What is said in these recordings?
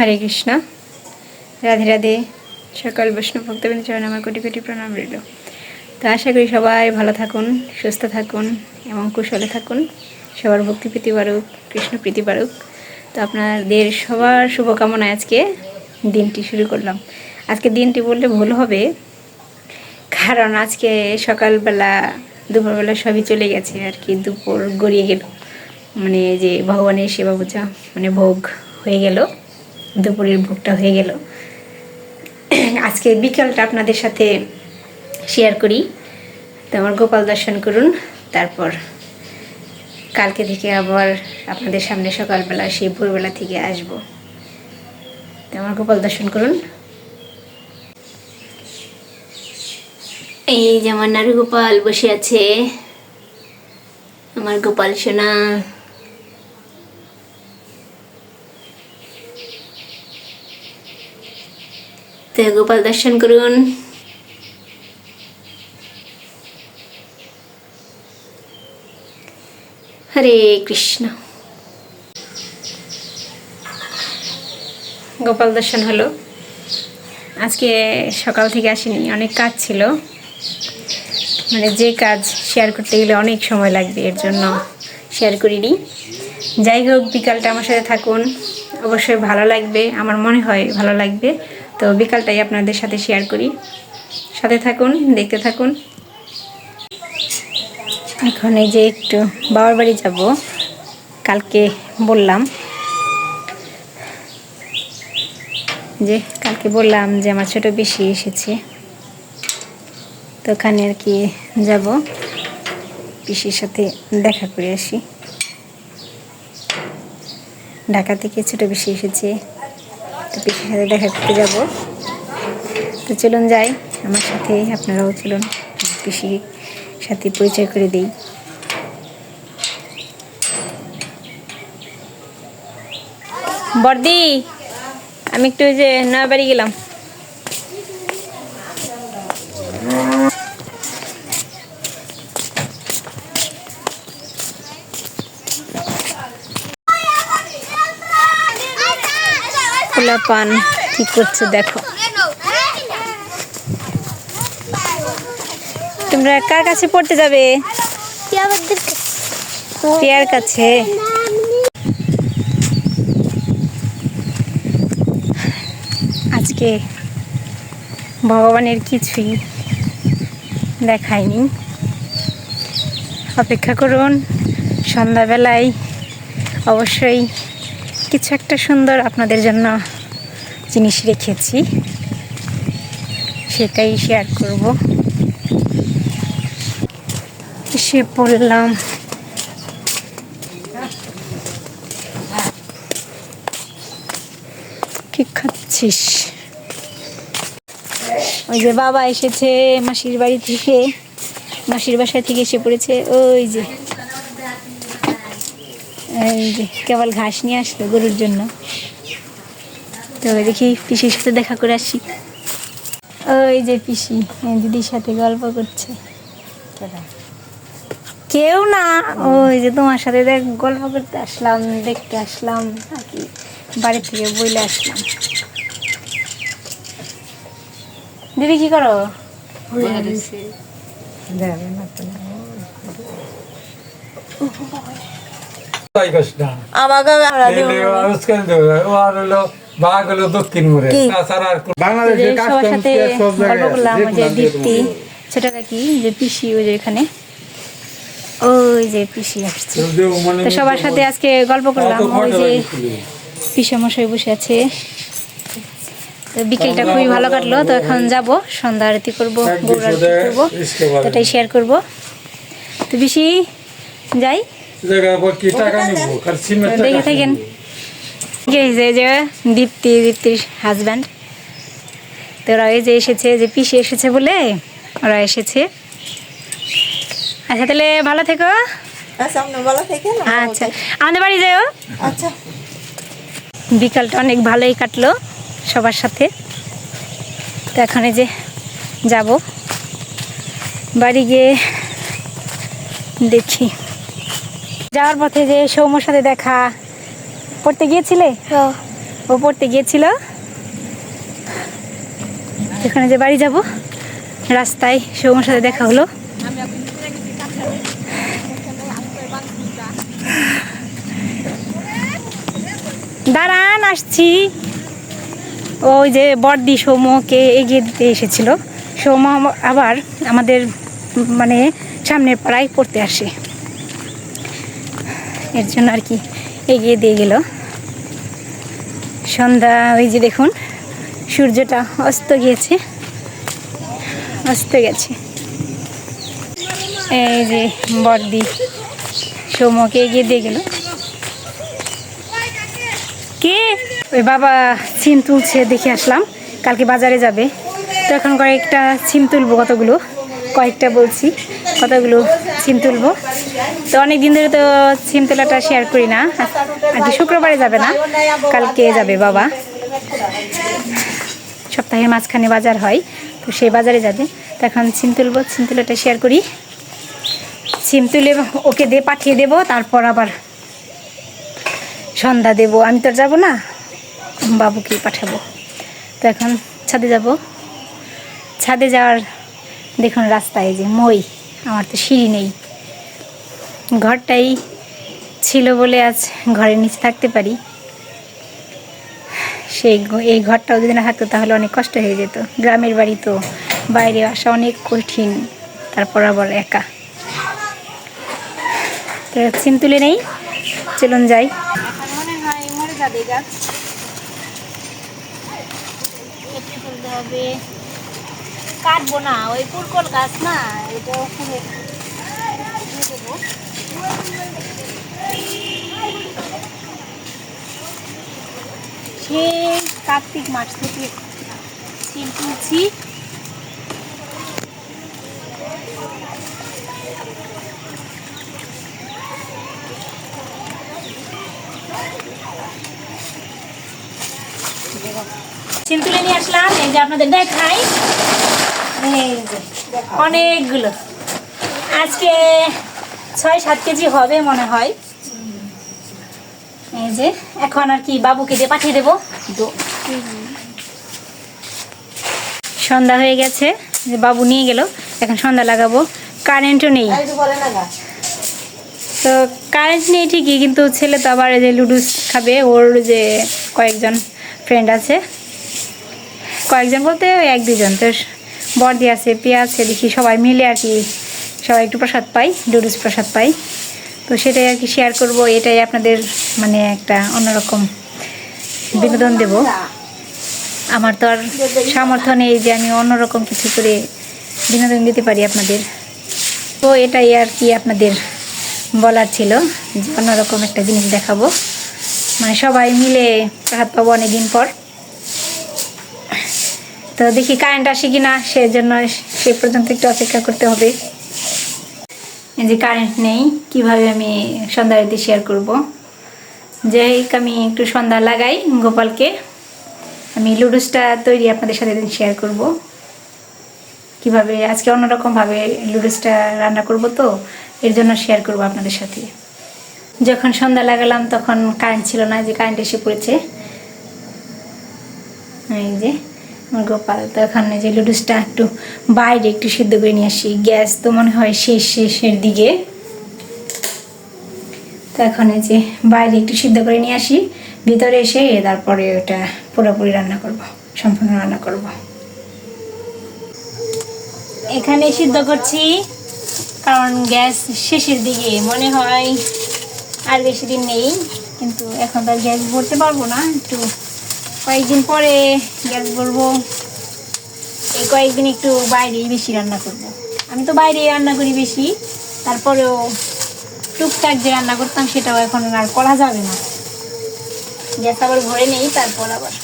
হরে কৃষ্ণ। রাধে রাধে। সকল বৈষ্ণব ভক্তবৃন্দ চরণ আমার কোটি কোটি প্রণাম রইল। তো আশা করি সবাই ভালো থাকুন, সুস্থ থাকুন এবং কুশলে থাকুন। সবার ভক্তি প্রীতি বাড়ুক, কৃষ্ণ প্রীতি বাড়ুক। তো আপনাদের সবার শুভকামনায় আজকে দিনটি শুরু করলাম। আজকে দিনটি বললে ভুল হবে, কারণ আজকে সকালবেলা, দুপুরবেলা সবই চলে গেছে আর কি, দুপুর গড়িয়ে গেল। মানে যে ভগবানের সেবা পূজা মানে ভোগ হয়ে গেল। দুপুরের ভোগটা হয়ে গেল। আজকে বিকালটা আপনাদের সাথে শেয়ার করি। তো আমার গোপাল দর্শন করুন, তারপর কালকে থেকে আবার আপনাদের সামনে সকালবেলা সেই ভোরবেলা থেকে আসব। তো আমার গোপাল দর্শন করুন। এই যে আমার নারু গোপাল বসে আছে। আমার গোপাল সোনা। গোপাল দর্শন করুন। হরে কৃষ্ণ। গোপাল দর্শন হলো। আজকে সকাল থেকে আসিনি, অনেক কাজ ছিল। মানে যে কাজ শেয়ার করতে গেলে অনেক সময় লাগবে, এর জন্য শেয়ার করিনি। যাই হোক, বিকালটা আমার সাথে থাকুন। অবশ্যই ভালো লাগবে, আমার মনে হয় ভালো লাগবে। তো বিকালটাই আপনাদের সাথে শেয়ার করি। সাথে থাকুন, দেখতে থাকুন। এখন এই যে একটু বাবার বাড়ি যাব, কালকে বললাম। যে কালকে বললাম যে আমার ছোট বেশি এসেছে। তো ওখানে আর কি যাব, পিসির সাথে দেখা করে আসি। ঢাকা থেকে ছোট বেশি এসেছে। সাথে দেখা করতে যাব। তো চলুন যাই, আমার সাথে আপনারাও চলুন, পিসি সাথে পরিচয় করে দিই। বর্দি, আমি একটু যে নয়াবাড়ি গেলাম। খোলা পান। কি করছে দেখো। তোমরা কার কাছে পড়তে যাবে? প্রিয়ার কাছে। আজকে ভগবানের কিছুই দেখায়নি। অপেক্ষা করুন, সন্ধ্যাবেলায় অবশ্যই কিছু একটা সুন্দর আপনাদের জন্য জিনিস রেখেছি, সেটাই শেয়ার করব। এসে পড়লাম। কি খাচ্ছিস? ওই যে বাবা এসেছে মাসির বাড়ি থেকে। মাসির বাসা থেকে এসে পড়েছে। ওই যে। এই যে, কেবল ঘাস নিয়ে আসলো গরুর জন্য। তো দেখি পিসির সাথে দেখা করে আসি ওই যে পিসি দিদির সাথে গল্প করছে কেউ না ওই যে তোমার সাথে দেখ গল্প করতে আসলাম দেখতে আসলাম আর কি বাড়ি থেকে বইলে আসলাম দিদি কি করো আমাকে আমরা দিব যে সবার সাথে গল্প করলাম ওই যে দীপ্তি। সেটা কি যে পিসি ওই যে এখানে। ওই যে পিসি আসছে। তো সবার সাথে আজকে গল্প করলাম ওই যে পিসে মশাই বসে আছে। তো বিকেলটা খুবই ভালো কাটলো তো এখন যাব সন্ধ্যা আরতি করব গৌর আরতি করব এটাই শেয়ার করব। তো বেশি যাই। দেখে। থাকেন। এই যে দীপ্তি দীপ্তির হাজব্যান্ড তো ওরা এই যে এসেছে যে পিসি এসেছে বলে ওরা এসেছে। আচ্ছা তাহলে ভালো থেকো। আচ্ছা আচ্ছা আমাদের বাড়ি যাও আচ্ছা। বিকালটা অনেক ভালোই কাটলো সবার সাথে। তো এখন যে যাব। বাড়ি গিয়ে দেখি। যাওয়ার পথে যে সৌম্যর সাথে দেখা পড়তে গিয়েছিলে? ও পড়তে গিয়েছিল? এখানে যে বাড়ি যাব রাস্তায় সৌমার সাথে দেখা হলো। দাঁড়ান আসছি। ওই যে বর্দি সৌম্যকে এগিয়ে দিতে এসেছিল। আম- আবার আমাদের মানে সামনের পাড়ায় পড়তে আসে। এর জন্য আর কি এগিয়ে দিয়ে গেল। সন্ধ্যা, ওই যে দেখুন, সূর্যটা অস্ত গিয়েছে। অস্ত গেছে। এই যে বর্দি সৌম্যকে এগিয়ে দিয়ে গেল। কে? ওই বাবা সিম তুলছে, দেখে আসলাম। কালকে বাজারে যাবে। তো এখন কয়েকটা সিম তুলবো কতগুলো? কয়েকটা বলছি। কতগুলো সিম তুলবো। তো অনেক দিন ধরে তো সিম তোলাটা শেয়ার করি না। আর কি শুক্রবারে যাবে না, কালকে যাবে বাবা। সপ্তাহের মাঝখানে বাজার হয়, তো সেই বাজারে যাবে। তো এখন সিম তুলবো, সিম তুলাটা শেয়ার করি। সিম তুলে ওকে দিয়ে পাঠিয়ে দেবো, তারপর আবার সন্ধ্যা দেবো। আমি তো যাব না বাবুকে পাঠাবো। তো এখন ছাদে যাব। ছাদে যাওয়ার দেখুন রাস্তায় যে মই। আমার তো সিঁড়ি নেই। ঘরটাই ছিল বলে আজ ঘরের নিচে থাকতে পারি। সেই এই ঘরটাও যদি না থাকতো তাহলে অনেক কষ্ট হয়ে যেত। গ্রামের বাড়ি তো বাইরে আসা অনেক কঠিন, তারপর আবার একা। সিম তুলে নেই, চলুন যাই। মরে যাবে গাছ। হবে। কাটবো না, ওই পুরকল গাছ না কার্তিক মাস থেকে সিম তুলছি। সিম নিয়ে আসলাম, এই যে আপনাদের দেখাই। অনেকগুলো। আজকে ছয় সাত কেজি হবে মনে হয়। এই যে, এখন আর কি বাবুকে দিয়ে পাঠিয়ে দেবো। সন্ধ্যা হয়ে গেছে, যে বাবু নিয়ে গেল, এখন সন্ধ্যা লাগাবো। কারেন্টও নেই। তো কারেন্ট নেই ঠিকই, কিন্তু ছেলে তো আবার যে লুডুস খাবে, ওর যে কয়েকজন ফ্রেন্ড আছে। কয়েকজন বলতে এক দুজন, তো বর্দি আছে পিয়া আছে দেখি সবাই মিলে আর কি, সবাই একটু প্রসাদ পাই লুডুস প্রসাদ পাই। তো সেটাই আর কি শেয়ার করব, এটাই আপনাদের মানে একটা অন্যরকম বিনোদন দেব। আমার তো আর সামর্থ্য নেই যে আমি অন্যরকম কিছু করে বিনোদন দিতে পারি আপনাদের। তো এটাই আর কি আপনাদের বলার ছিল অন্যরকম একটা জিনিস দেখাবো। মানে সবাই মিলে প্রসাদ পাবো অনেকদিন পর। তো দেখি কারেন্ট আসে কি না সেজন্য সে পর্যন্ত একটু অপেক্ষা করতে হবে। যে কারেন্ট নেই, কীভাবে আমি সন্ধ্যা রাতে শেয়ার করব? যাই হোক, আমি একটু সন্ধ্যা লাগাই গোপালকে। আমি লুডুসটা তৈরি আপনাদের সাথে দিন শেয়ার করব। কীভাবে, আজকে অন্যরকমভাবে লুডুসটা রান্না করব তো, এর জন্য শেয়ার করব আপনাদের সাথে। যখন সন্ধ্যা লাগালাম, তখন কারেন্ট ছিল না যে কারেন্ট এসে পড়েছে। এই যে। আমার গোপাল তো এখানে যে লুডুসটা একটু বাইরে একটু সিদ্ধ করে নিয়ে আসি। গ্যাস তো মনে হয় শেষ, শেষের দিকে। তো এখন যে বাইরে একটু সিদ্ধ করে নিয়ে আসি, ভিতরে এসে তারপরে ওটা পুরোপুরি রান্না করব, সম্পূর্ণ রান্না করব। এখানে সিদ্ধ করছি, কারণ গ্যাস শেষের দিকে, মনে হয় আর বেশি দিন নেই, কিন্তু এখন তো গ্যাস ভরতে পারব না, একটু কয়েকদিন পরে গ্যাস ভরবো এই কয়েকদিন একটু বাইরেই বেশি রান্না করব। আমি তো বাইরেই রান্না করি বেশি, তারপরেও টুকটাক যে রান্না করতাম সেটাও এখন আর করা যাবে না। গ্যাস আবার ভরে নেই, তারপর আবার।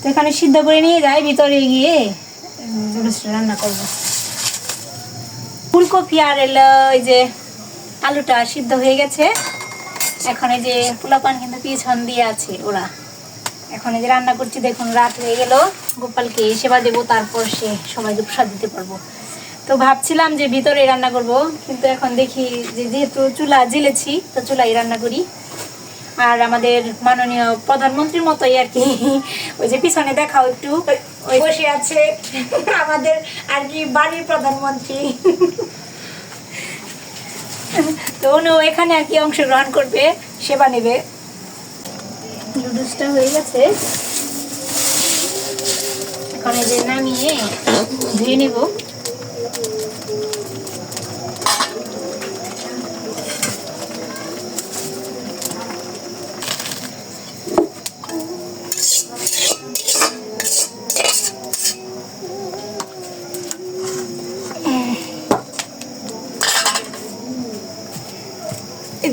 তো এখানে সিদ্ধ করে নিয়ে যাই, ভিতরে গিয়ে রান্না করব। ফুলকপি আর এলো ওই যে আলুটা সিদ্ধ হয়ে গেছে। এখন এই যে পোলাপান কিন্তু পিছন দিয়ে আছে ওরা। এখন এই যে রান্না করছি দেখুন রাত হয়ে গেল। গোপালকে সেবা দেবো তারপর সে সবাইকে প্রসাদ দিতে পারব। তো ভাবছিলাম যে ভিতরে রান্না করব কিন্তু এখন দেখি যে যেহেতু চুলা জ্বেলেছি তো চুলাই রান্না করি। আর আমাদের মাননীয় প্রধানমন্ত্রীর মতোই আর কি ওই যে পিছনে দেখাও একটু ওই বসে আছে আমাদের আর কি বাড়ির প্রধানমন্ত্রী। তো এখানে আর কি অংশগ্রহণ করবে, সেবা নেবে। নুডলসটা হয়ে গেছে। এখন এই যে নামিয়ে ধুয়ে নেব।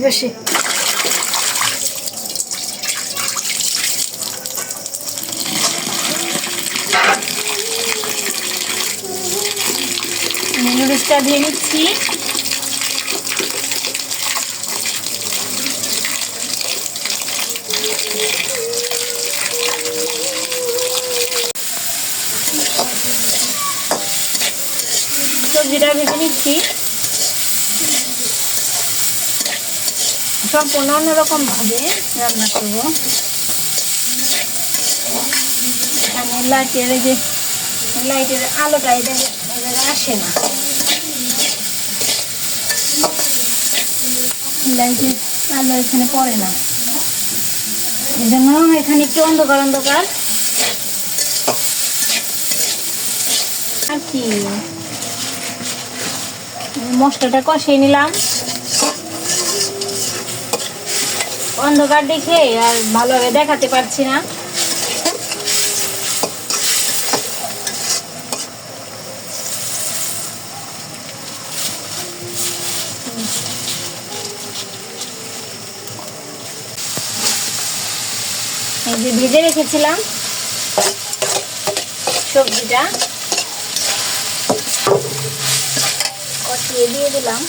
এই পাশে নুডলসটা ধুয়ে নিচ্ছি। সবজিটা ভেজে নিচ্ছি। সম্পূর্ণ অন্যরকম ভাবে রান্না করব। এখানে লাইটের যে, লাইটের আলোটা এবারে আসে না। লাইটের আলো এখানে পড়ে না। এই জন্য এখানে একটু অন্ধকার অন্ধকার। আর কি। মশলাটা কষিয়ে নিলাম। অন্ধকার দেখে আর ভালোভাবে দেখাতে পারছি না। এই যে ভেজে রেখেছিলাম সবজিটা। কষিয়ে দিয়ে দিলাম।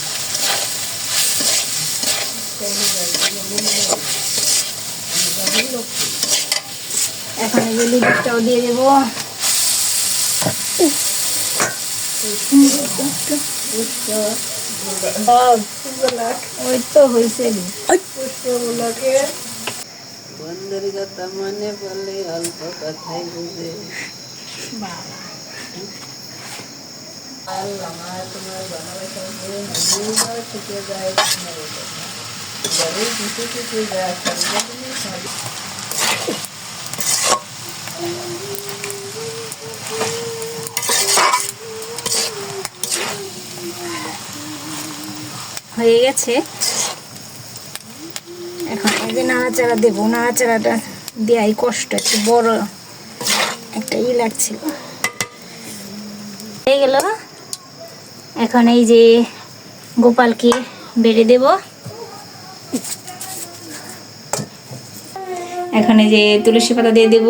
এখন এই যে লিডারটাও দিয়ে দেবো। ওই তো হয়েছে। বন্ধের কথা মনে পড়লে অল্প কথাই বুঝে আল্লাহ তোমার ভালোবাসা থেকে যায় হয়ে গেছে। এখন এই যে নাড়াচাড়া দেবো। নাড়াচাড়াটা দেওয়াই কষ্ট, একটু বড় একটা ই লাগছিল। হয়ে গেল। এখন এই যে গোপালকে বেড়ে দেব। এখন যে তুলসী পাতা দিয়ে দেব।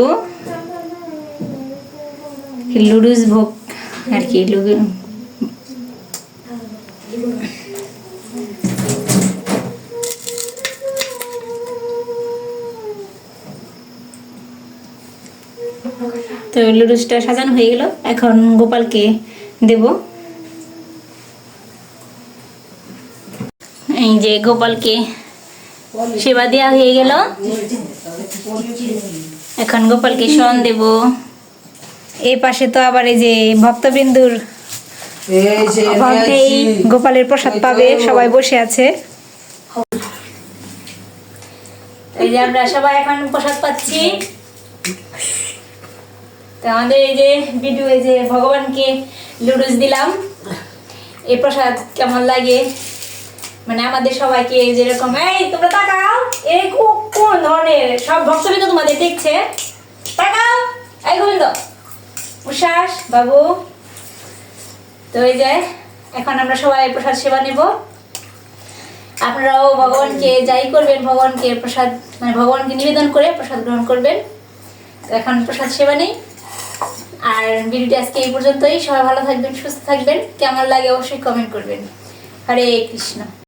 লুডুস ভোগ আর কি, লুডু। তো লুডুসটা সাজানো হয়ে গেল, এখন গোপালকে দেব। এই যে গোপালকে সেবা দেওয়া হয়ে গেল। এখন গোপালকে শন দেব। এই পাশে তো আবার এই যে ভক্তবিন্দুর এই যে এই গোপালের প্রসাদ পাবে সবাই বসে আছে। এই যে আমরা সবাই এখন প্রসাদ পাচ্ছি। তো আমাদের এই যে ভিডিও এই যে ভগবানকে লুডুস দিলাম। এই প্রসাদ কেমন লাগে? মানে আমাদের সবাইকে যেরকম এই তোমরা তাকাও এই কো- কোন ধরনের সব ভক্তবৃন্দ তোমাদের দেখছে। তাকাও, এই গোবিন্দ। উশ্বাস বাবু। তো এই যে, এখন আমরা সবাই প্রসাদ সেবা নেব। আপনারাও ভগবানকে যাই করবেন, ভগবানকে প্রসাদ মানে ভগবানকে নিবেদন করে প্রসাদ গ্রহণ করবেন। এখন প্রসাদ সেবা নেই। আর ভিডিওটি আজকে এই পর্যন্তই। সবাই ভালো থাকবেন, সুস্থ থাকবেন। কেমন লাগে অবশ্যই কমেন্ট করবেন। হরে কৃষ্ণ।